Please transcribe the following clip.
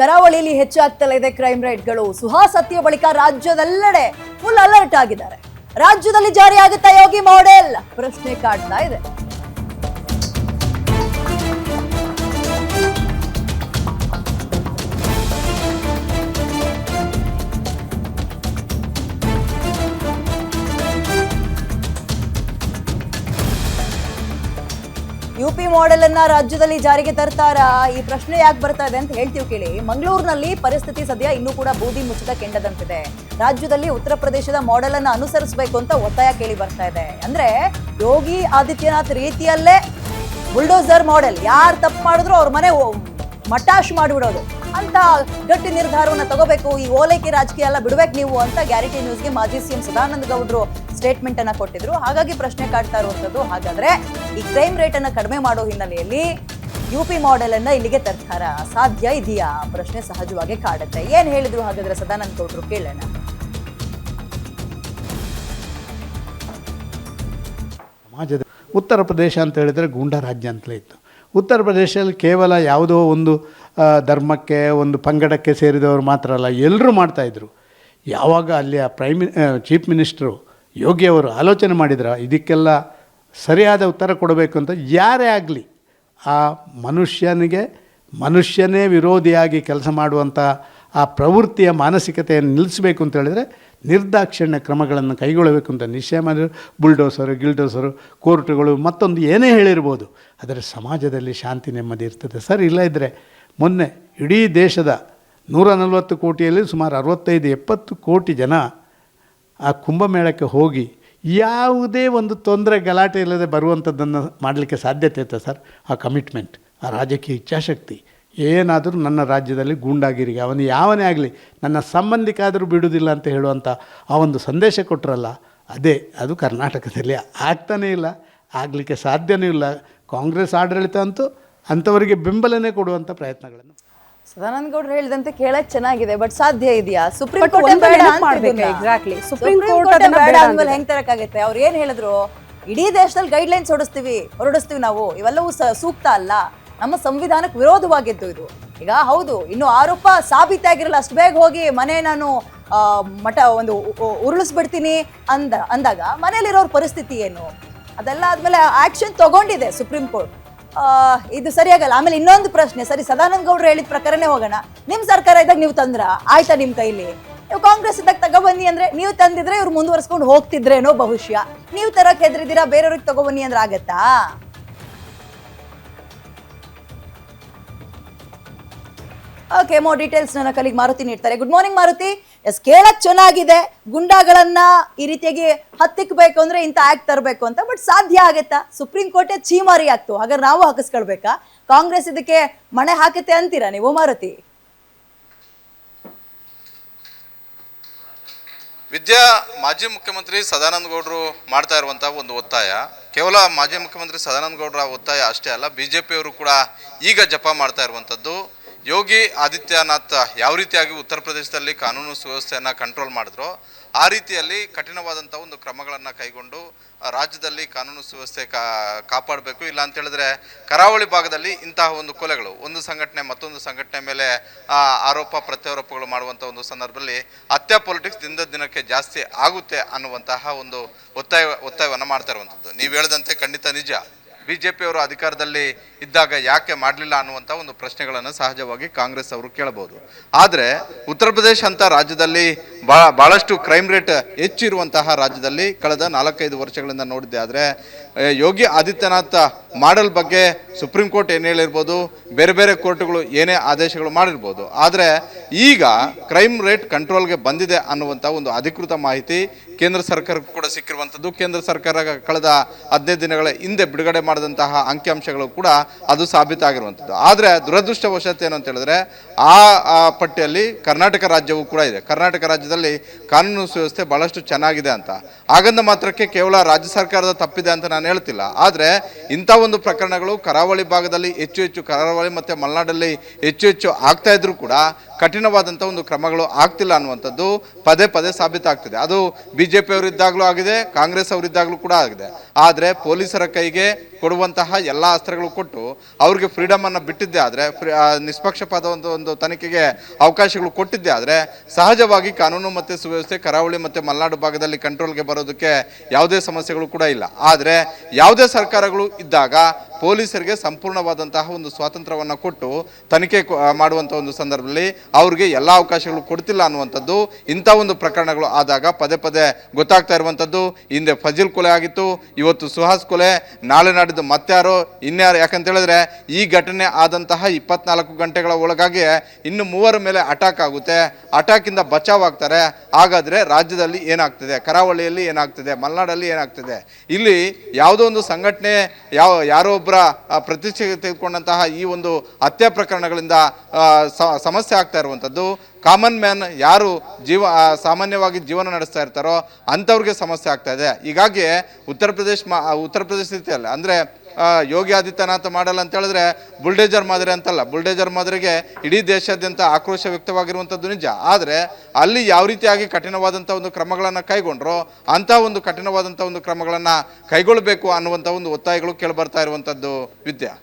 ಕರಾವಳಿಯಲ್ಲಿ ಹೆಚ್ಚಾಗ್ತಲೇ ಇದೆ ಕ್ರೈಮ್ ರೇಟ್ಗಳು ಸುಹಾಸ್ ಹತ್ಯೆ ಬಳಿಕ ರಾಜ್ಯದೆಲ್ಲೆಡೆ ಫುಲ್ ಅಲರ್ಟ್ ಆಗಿದ್ದಾರೆ. ರಾಜ್ಯದಲ್ಲಿ ಜಾರಿಯಾಗುತ್ತಾ ಯೋಗಿ ಮಾಡೆಲ್ ಪ್ರಶ್ನೆ ಕಾಡ್ತಾ ಇದೆ. ಯುಪಿ ಮಾಡೆಲ್ ಅನ್ನ ರಾಜ್ಯದಲ್ಲಿ ಜಾರಿಗೆ ತರ್ತಾರಾ? ಈ ಪ್ರಶ್ನೆ ಯಾಕೆ ಬರ್ತಾ ಇದೆ ಅಂತ ಹೇಳ್ತೀವಿ ಕೇಳಿ. ಮಂಗಳೂರಿನಲ್ಲಿ ಪರಿಸ್ಥಿತಿ ಸದ್ಯ ಇನ್ನೂ ಕೂಡ ಬೂದಿ ಮುಚ್ಚಿದ ಕೆಂಡದಂತಿದೆ. ರಾಜ್ಯದಲ್ಲಿ ಉತ್ತರ ಪ್ರದೇಶದ ಮಾಡೆಲ್ ಅನ್ನ ಅನುಸರಿಸಬೇಕು ಅಂತ ಒತ್ತಾಯ ಕೇಳಿ ಬರ್ತಾ ಇದೆ. ಅಂದ್ರೆ ಯೋಗಿ ಆದಿತ್ಯನಾಥ್ ರೀತಿಯಲ್ಲೇ ಬುಲ್ಡೋಸರ್ ಮಾಡೆಲ್ ಯಾರು ತಪ್ಪು ಮಾಡಿದ್ರು ಅವ್ರ ಮನೆ ಮಟಾಶ್ ಮಾಡಿಬಿಡೋದು. ಅಂತ ಗಟ್ಟಿ ನಿರ್ಧಾರವನ್ನು ತಗೋಬೇಕು. ಈ ಓಲೈಕೆ ರಾಜಕೀಯ ಎಲ್ಲ ಬಿಡ್ಬೇಕು ನೀವು ಅಂತ ಗ್ಯಾರಂಟಿ ನ್ಯೂಸ್ಗೆ ಮಾಜಿ ಸಿಎಂ ಸದಾನಂದ ಗೌಡರು ಸ್ಟೇಟ್ಮೆಂಟ್ ಅನ್ನ ಕೊಟ್ಟಿದ್ರು. ಹಾಗಾಗಿ ಪ್ರಶ್ನೆ ಕಾಡ್ತಾ ಇರುವಂತದ್ದು ಹಾಗಾದ್ರೆ ಈ ಕ್ರೈಮ್ ರೇಟ್ ಅನ್ನ ಕಡಿಮೆ ಮಾಡೋ ಹಿನ್ನೆಲೆಯಲ್ಲಿ ಯು ಪಿ ಮಾಡೆಲ್ ಅನ್ನ ಇಲ್ಲಿಗೆ ತರ್ತಾರ ಸಾಧ್ಯ ಇದೆಯಾ? ಪ್ರಶ್ನೆ ಸಹಜವಾಗಿ ಕಾಡುತ್ತೆ. ಏನ್ ಹೇಳಿದ್ರು ಹಾಗಾದ್ರೆ ಸದಾನಂದ ಗೌಡರು? ಕೇಳೋಣ. ಸಮಾಜದ ಉತ್ತರ ಪ್ರದೇಶ ಅಂತ ಹೇಳಿದರೆ ಗೂಂಡಾ ರಾಜ್ಯ ಅಂತಲೇ ಇತ್ತು. ಉತ್ತರ ಪ್ರದೇಶದಲ್ಲಿ ಕೇವಲ ಯಾವುದೋ ಒಂದು ಧರ್ಮಕ್ಕೆ, ಒಂದು ಪಂಗಡಕ್ಕೆ ಸೇರಿದವರು ಮಾತ್ರ ಅಲ್ಲ ಎಲ್ಲರೂ ಮಾಡ್ತಾಯಿದ್ರು ಯಾವಾಗ ಅಲ್ಲಿಯ ಪ್ರೈಮ್ ಮಿನಿ ಚೀಫ್ ಮಿನಿಸ್ಟ್ರು ಯೋಗಿಯವರು ಆಲೋಚನೆ ಮಾಡಿದ್ರ, ಇದಕ್ಕೆಲ್ಲ ಸರಿಯಾದ ಉತ್ತರ ಕೊಡಬೇಕು ಅಂತ ಯಾರೇ ಆಗಲಿ, ಆ ಮನುಷ್ಯನಿಗೆ, ಮನುಷ್ಯನೇ ವಿರೋಧಿಯಾಗಿ ಕೆಲಸ ಮಾಡುವಂಥ ಆ ಪ್ರವೃತ್ತಿಯ ಮಾನಸಿಕತೆಯನ್ನು ನಿಲ್ಲಿಸಬೇಕು ಅಂತ ಹೇಳಿದರೆ, ನಿರ್ದಾಕ್ಷಿಣ್ಯ ಕ್ರಮಗಳನ್ನು ಕೈಗೊಳ್ಳಬೇಕು ಅಂತ ನಿಶ್ಚಯ ಮಾಡಿದ್ರು. ಬುಲ್ಡೋಸರು ಗಿಲ್ಡೋಸರು ಕೋರ್ಟುಗಳು ಮತ್ತೊಂದು ಏನೇ ಹೇಳಿರ್ಬೋದು, ಆದರೆ ಸಮಾಜದಲ್ಲಿ ಶಾಂತಿ ನೆಮ್ಮದಿ ಇರ್ತದೆ. ಸರ್ ಇಲ್ಲ ಇದ್ದರೆ ಮೊನ್ನೆ ಇಡೀ ದೇಶದ ನೂರ ನಲವತ್ತು ಕೋಟಿಯಲ್ಲಿ ಸುಮಾರು ಅರವತ್ತೈದು, ಎಪ್ಪತ್ತು ಕೋಟಿ ಜನ ಆ ಕುಂಭಮೇಳಕ್ಕೆ ಹೋಗಿ ಯಾವುದೇ ಒಂದು ತೊಂದರೆ ಗಲಾಟೆ ಇಲ್ಲದೆ ಬರುವಂಥದ್ದನ್ನು ಮಾಡಲಿಕ್ಕೆ ಸಾಧ್ಯತೆ ಇತ್ತು ಸರ್? ಆ ಕಮಿಟ್ಮೆಂಟ್ ಆ ರಾಜಕೀಯ ಇಚ್ಛಾಶಕ್ತಿ. ಏನಾದರೂ ನನ್ನ ರಾಜ್ಯದಲ್ಲಿ ಗೂಂಡಾಗಿರಿಗೆ ಅವನು ಯಾವನೇ ಆಗಲಿ, ನನ್ನ ಸಂಬಂಧಿಕಾದರೂ ಬಿಡುವುದಿಲ್ಲ ಅಂತ ಹೇಳುವಂಥ ಆ ಒಂದು ಸಂದೇಶ ಕೊಟ್ಟರಲ್ಲ ಅದೇ, ಅದು ಕರ್ನಾಟಕದಲ್ಲಿ ಆಗ್ತಾನೇ ಇಲ್ಲ, ಆಗಲಿಕ್ಕೆ ಸಾಧ್ಯವೂ ಇಲ್ಲ. ಕಾಂಗ್ರೆಸ್ ಆಡಳಿತ ಅಂತೂ ಅಂಥವರಿಗೆ ಬೆಂಬಲನೇ ಕೊಡುವಂಥ ಪ್ರಯತ್ನಗಳನ್ನು ಸದಾನಂದ ಗೌಡ್ರು ಹೇಳಿದಂತೆ ಕೇಳಕ್ ಚೆನ್ನಾಗಿದೆ ಬಟ್ ಸಾಧ್ಯ ಇದೆಯಾ? ಸುಪ್ರೀಂ ಕೋರ್ಟ್ ಬೇಡ exactly. ಸುಪ್ರೀಂ ಕೋರ್ಟ್ ಬೇಡ ಅಂದ್ಮೇಲೆ. ಹೆಂಗ್ ತರಕಾಗತ್ತೆ ಅವ್ರು ಏನ್ ಹೇಳಿದ್ರು? ಇಡೀ ದೇಶದಲ್ಲಿ ಗೈಡ್ ಲೈನ್ಸ್ ಹೊಡಿಸ್ತೀವಿ ಹೊರಡಿಸ್ತೀವಿ ನಾವು. ಇವೆಲ್ಲವೂ ಸ- ಸೂಕ್ತ ಅಲ್ಲ. ನಮ್ಮ ಸಂವಿಧಾನಕ್ಕೆ ವಿರೋಧವಾಗಿದ್ದು ಇದು. ಈಗ ಹೌದು ಇನ್ನು ಆರೋಪ ಸಾಬೀತಾಗಿರಲ್ಲ ಅಷ್ಟು ಬೇಗ ಹೋಗಿ ಮನೆ ನಾನು ಮಠ ಒಂದು ಉರುಳಿಸ್ಬಿಡ್ತೀನಿ ಅಂದ ಅಂದಾಗ ಮನೇಲಿರೋರ ಪರಿಸ್ಥಿತಿ ಏನು? ಅದೆಲ್ಲ ಆದ್ಮೇಲೆ ಆಕ್ಷನ್ ತಗೊಂಡಿದೆ ಸುಪ್ರೀಂ ಕೋರ್ಟ್ ಇದು ಸರಿಯಾಗಲ್ಲ. ಆಮೇಲೆ ಇನ್ನೊಂದು ಪ್ರಶ್ನೆ, ಸರಿ, ಸದಾನಂದ ಗೌಡ್ರು ಹೇಳಿದ ಪ್ರಕಾರನೇ ಹೋಗೋಣ. ನಿಮ್ ಸರ್ಕಾರ ಇದ್ದಾಗ ನೀವು ತಂದ್ರ? ಆಯ್ತಾ ನಿಮ್ ಕೈಲಿ? ನೀವು ಕಾಂಗ್ರೆಸ್ ಇದ್ದಾಗ ತಗೊಬನ್ನಿ ಅಂದ್ರೆ ನೀವು ತಂದಿದ್ರೆ ಇವ್ರು ಮುಂದುವರ್ಸ್ಕೊಂಡು ಹೋಗ್ತಿದ್ರೇನೋ ಬಹುಶಃ ನೀವು ತರಕ್ ಹೆದ್ರಿದ್ದೀರಾ? ಬೇರೆಯವ್ರಿಗೆ ತಗೊಬನ್ನಿ ಅಂದ್ರೆ ಆಗತ್ತಾ? ಓಕೆ ಮೋ ಡೀಟೇಲ್ಸ್ ನನ್ನ ಕಲಿಗೆ ಮಾರುತಿ ನೀಡ್ತಾರೆ. Good morning Maruti. ಎಸ್, ಕೇಳಕ್ ಚೆನ್ನಾಗಿದೆ. ಗುಂಡಾಗಳನ್ನ ಈ ರೀತಿಯಾಗಿ ಹತ್ತಿಕ್ಬೇಕು ಅಂದ್ರೆ ಇಂಥ ಆಕ್ಟ್ ತರಬೇಕು ಅಂತ ಬಟ್ ಸಾಧ್ಯ ಆಗತ್ತಾ? ಸುಪ್ರೀಂ ಕೋರ್ಟೇ ಚೀಮಾರಿ ಆಗ್ತು. ಹಾಗಾದ್ರೆ ನಾವು ಹಾಕಿಸ್ಕೊಳ್ಬೇಕಾ? ಕಾಂಗ್ರೆಸ್ ಇದಕ್ಕೆ ಮಣೆ ಹಾಕತ್ತೆ ಅಂತೀರಾ ನೀವು, ಮಾರುತಿ? ವಿದ್ಯಾ, ಮಾಜಿ ಮುಖ್ಯಮಂತ್ರಿ ಸದಾನಂದ ಗೌಡರು ಮಾಡ್ತಾ ಇರುವಂತಹ ಒಂದು ಒತ್ತಾಯ. ಕೇವಲ ಮಾಜಿ ಮುಖ್ಯಮಂತ್ರಿ ಸದಾನಂದ ಗೌಡರ ಒತ್ತಾಯ ಅಷ್ಟೇ ಅಲ್ಲ, ಬಿಜೆಪಿಯವರು ಕೂಡ ಈಗ ಜಪ ಮಾಡ್ತಾ ಇರುವಂಥದ್ದು ಯೋಗಿ ಆದಿತ್ಯನಾಥ್ ಯಾವ ರೀತಿಯಾಗಿ ಉತ್ತರ ಪ್ರದೇಶದಲ್ಲಿ ಕಾನೂನು ಸುವ್ಯವಸ್ಥೆಯನ್ನು ಕಂಟ್ರೋಲ್ ಮಾಡಿದ್ರೋ ಆ ರೀತಿಯಲ್ಲಿ ಕಠಿಣವಾದಂಥ ಒಂದು ಕ್ರಮಗಳನ್ನು ಕೈಗೊಂಡು ರಾಜ್ಯದಲ್ಲಿ ಕಾನೂನು ಸುವ್ಯವಸ್ಥೆ ಕಾ, ಕಾಪಾಡಬೇಕು. ಇಲ್ಲ ಅಂತೇಳಿದ್ರೆ ಕರಾವಳಿ ಭಾಗದಲ್ಲಿ ಇಂತಹ ಒಂದು ಕೊಲೆಗಳು, ಒಂದು ಸಂಘಟನೆ ಮತ್ತೊಂದು ಸಂಘಟನೆ ಮೇಲೆ ಆರೋಪ ಪ್ರತ್ಯಾರೋಪಗಳು ಮಾಡುವಂಥ ಒಂದು ಸಂದರ್ಭದಲ್ಲಿ ಹತ್ಯೆ ಪೊಲಿಟಿಕ್ಸ್ ದಿನದ ದಿನಕ್ಕೆ ಜಾಸ್ತಿ ಆಗುತ್ತೆ ಅನ್ನುವಂತಹ ಒಂದು ಒತ್ತಾಯ, ಒತ್ತಾಯವನ್ನು ಮಾಡ್ತಾ ಇರುವಂಥದ್ದು ನೀವು ಹೇಳಿದಂತೆ ಖಂಡಿತ ನಿಜ. ಬಿ ಜೆ ಪಿಯವರು ಅಧಿಕಾರದಲ್ಲಿ ಇದ್ದಾಗ ಯಾಕೆ ಮಾಡಲಿಲ್ಲ ಅನ್ನುವಂಥ ಒಂದು ಪ್ರಶ್ನೆಗಳನ್ನು ಸಹಜವಾಗಿ ಕಾಂಗ್ರೆಸ್ ಅವರು ಕೇಳಬಹುದು. ಆದರೆ ಉತ್ತರ ಪ್ರದೇಶ ಅಂತ ರಾಜ್ಯದಲ್ಲಿ ಭಾಳ ಭಾಳಷ್ಟು ಕ್ರೈಮ್ ರೇಟ್ ಹೆಚ್ಚಿರುವಂತಹ ರಾಜ್ಯದಲ್ಲಿ ಕಳೆದ ನಾಲ್ಕೈದು ವರ್ಷಗಳಿಂದ ನೋಡಿದ್ದೆ. ಆದರೆ ಯೋಗಿ ಆದಿತ್ಯನಾಥ್ ಮಾಡಲ್ ಬಗ್ಗೆ ಸುಪ್ರೀಂ ಕೋರ್ಟ್ ಏನು ಹೇಳಿರ್ಬೋದು, ಬೇರೆ ಬೇರೆ ಕೋರ್ಟ್ಗಳು ಏನೇ ಆದೇಶಗಳು ಮಾಡಿರ್ಬೋದು. ಆದರೆ ಈಗ ಕ್ರೈಮ್ ರೇಟ್ ಕಂಟ್ರೋಲ್ಗೆ ಬಂದಿದೆ ಅನ್ನುವಂಥ ಒಂದು ಅಧಿಕೃತ ಮಾಹಿತಿ ಕೇಂದ್ರ ಸರ್ಕಾರಕ್ಕೂ ಕೂಡ ಸಿಕ್ಕಿರುವಂಥದ್ದು. ಕೇಂದ್ರ ಸರ್ಕಾರ ಕಳೆದ ಹದಿನೈದು ದಿನಗಳ ಹಿಂದೆ ಬಿಡುಗಡೆ ಮಾಡಿದಂತಹ ಅಂಕಿಅಂಶಗಳು ಕೂಡ ಅದು ಸಾಬೀತಾಗಿರುವಂಥದ್ದು. ಆದರೆ ದುರದೃಷ್ಟವಶಾತ್ ಏನು ಅಂತ ಹೇಳಿದ್ರೆ, ಆ ಪಟ್ಟಿಯಲ್ಲಿ ಕರ್ನಾಟಕ ರಾಜ್ಯವೂ ಕೂಡ ಇದೆ. ಕರ್ನಾಟಕ ರಾಜ್ಯದಲ್ಲಿ ಕಾನೂನು ಸುವ್ಯವಸ್ಥೆ ಬಹಳಷ್ಟು ಚೆನ್ನಾಗಿದೆ ಅಂತ. ಹಾಗಂದ ಮಾತ್ರಕ್ಕೆ ಕೇವಲ ರಾಜ್ಯ ಸರ್ಕಾರದ ತಪ್ಪಿದೆ ಅಂತ ನಾನು ಹೇಳ್ತಿಲ್ಲ. ಆದರೆ ಇಂಥ ಒಂದು ಪ್ರಕರಣಗಳು ಕರಾವಳಿ ಭಾಗದಲ್ಲಿ ಹೆಚ್ಚು ಹೆಚ್ಚು ಕರಾವಳಿ ಮತ್ತು ಮಲೆನಾಡಲ್ಲಿ ಹೆಚ್ಚು ಹೆಚ್ಚು ಆಗ್ತಾ ಇದ್ರೂ ಕೂಡ ಕಠಿಣವಾದಂಥ ಒಂದು ಕ್ರಮಗಳು ಆಗ್ತಿಲ್ಲ ಅನ್ನುವಂಥದ್ದು ಪದೇ ಪದೇ ಸಾಬೀತಾಗ್ತಿದೆ ಅದು ಬಿ ಜೆ ಪಿಯವರಿದ್ದಾಗಲೂ ಆಗಿದೆ ಕಾಂಗ್ರೆಸ್ ಅವರಿದ್ದಾಗಲೂ ಕೂಡ ಆಗಿದೆ. ಆದರೆ ಪೊಲೀಸರ ಕೈಗೆ ಕೊಡುವಂತಹ ಎಲ್ಲ ಅಸ್ತ್ರಗಳು ಕೊಟ್ಟು ಅವ್ರಿಗೆ ಫ್ರೀಡಮನ್ನು ಬಿಟ್ಟಿದ್ದೆ ಆದರೆ ನಿಷ್ಪಕ್ಷಪಾತ ಒಂದು ಒಂದು ತನಿಖೆಗೆ ಅವಕಾಶಗಳು ಕೊಟ್ಟಿದ್ದೇ ಆದರೆ, ಸಹಜವಾಗಿ ಕಾನೂನು ಮತ್ತು ಸುವ್ಯವಸ್ಥೆ, ಕರಾವಳಿ ಮತ್ತು ಮಲೆನಾಡು ಭಾಗದಲ್ಲಿ ಕಂಟ್ರೋಲ್ಗೆ ಬರೋದಕ್ಕೆ ಯಾವುದೇ ಸಮಸ್ಯೆಗಳು ಕೂಡ ಇಲ್ಲ. ಆದರೆ ಯಾವುದೇ ಸರ್ಕಾರಗಳು ಇದ್ದಾಗ ಪೊಲೀಸರಿಗೆ ಸಂಪೂರ್ಣವಾದಂತಹ ಒಂದು ಸ್ವಾತಂತ್ರ್ಯವನ್ನು ಕೊಟ್ಟು ತನಿಖೆ ಮಾಡುವಂಥ ಒಂದು ಸಂದರ್ಭದಲ್ಲಿ ಅವರಿಗೆ ಎಲ್ಲ ಅವಕಾಶಗಳು ಕೊಡ್ತಿಲ್ಲ ಅನ್ನುವಂಥದ್ದು, ಇಂಥ ಒಂದು ಪ್ರಕರಣಗಳು ಆದಾಗ ಪದೇ ಪದೇ ಗೊತ್ತಾಗ್ತಾ ಇರುವಂಥದ್ದು. ಹಿಂದೆ ಫಜಿಲ್ ಕೊಲೆ ಆಗಿತ್ತು, ಇವತ್ತು ಸುಹಾಸ್ ಕೊಲೆ, ನಾಳೆ ನಾಡಿದ್ದು ಮತ್ತಾರೋ, ಇನ್ಯಾರು? ಯಾಕಂತ ಹೇಳಿದ್ರೆ ಈ ಘಟನೆ ಆದಂತಹ ಇಪ್ಪತ್ನಾಲ್ಕು ಗಂಟೆಗಳ ಒಳಗಾಗಿ ಇನ್ನು ಮೂವರ ಮೇಲೆ ಅಟ್ಯಾಕ್ ಆಗುತ್ತೆ. ಅಟ್ಯಾಕಿಂದ ಬಚಾವ್ ಆಗ್ತಾರೆ. ಹಾಗಾದರೆ ರಾಜ್ಯದಲ್ಲಿ ಏನಾಗ್ತದೆ? ಕರಾವಳಿಯಲ್ಲಿ ಏನಾಗ್ತದೆ? ಮಲೆನಾಡಲ್ಲಿ ಏನಾಗ್ತದೆ? ಇಲ್ಲಿ ಯಾವುದೋ ಒಂದು ಸಂಘಟನೆ, ಯಾವ, ಯಾರೋ ಒಬ್ಬರ ಪ್ರತಿಷ್ಠೆ ತೆಗೆದುಕೊಂಡಂತಹ ಈ ಒಂದು ಹತ್ಯೆ ಪ್ರಕರಣಗಳಿಂದ ಸಮಸ್ಯೆ ಆಗ್ತಾ ಇರುವಂಥದ್ದು. ಕಾಮನ್ ಮ್ಯಾನ್ ಯಾರು ಜೀವ ಸಾಮಾನ್ಯವಾಗಿ ಜೀವನ ನಡೆಸ್ತಾ ಇರ್ತಾರೋ ಅಂಥವ್ರಿಗೆ ಸಮಸ್ಯೆ ಆಗ್ತಾ ಇದೆ. ಹೀಗಾಗಿ ಉತ್ತರ ಪ್ರದೇಶ ಮಾ ಉತ್ತರ ಪ್ರದೇಶ ರೀತಿಯಲ್ಲಿ ಅಂದರೆ ಯೋಗಿ ಆದಿತ್ಯನಾಥ್ ಮಾಡಲ್ಲ ಅಂತ ಹೇಳಿದ್ರೆ ಬುಲ್ಡೇಜರ್ ಮಾದರಿ ಅಂತಲ್ಲ, ಬುಲ್ಡೇಜರ್ ಮಾದರಿಗೆ ಇಡೀ ದೇಶಾದ್ಯಂತ ಆಕ್ರೋಶ ವ್ಯಕ್ತವಾಗಿರುವಂಥದ್ದು ನಿಜ. ಆದರೆ ಅಲ್ಲಿ ಯಾವ ರೀತಿಯಾಗಿ ಕಠಿಣವಾದಂಥ ಒಂದು ಕ್ರಮಗಳನ್ನು ಕೈಗೊಂಡ್ರೋ ಅಂಥ ಒಂದು ಕಠಿಣವಾದಂಥ ಒಂದು ಕ್ರಮಗಳನ್ನು ಕೈಗೊಳ್ಳಬೇಕು ಅನ್ನುವಂಥ ಒಂದು ಒತ್ತಾಯಗಳು ಕೇಳಿಬರ್ತಾ ಇರುವಂಥದ್ದು ವಿದ್ಯಾ.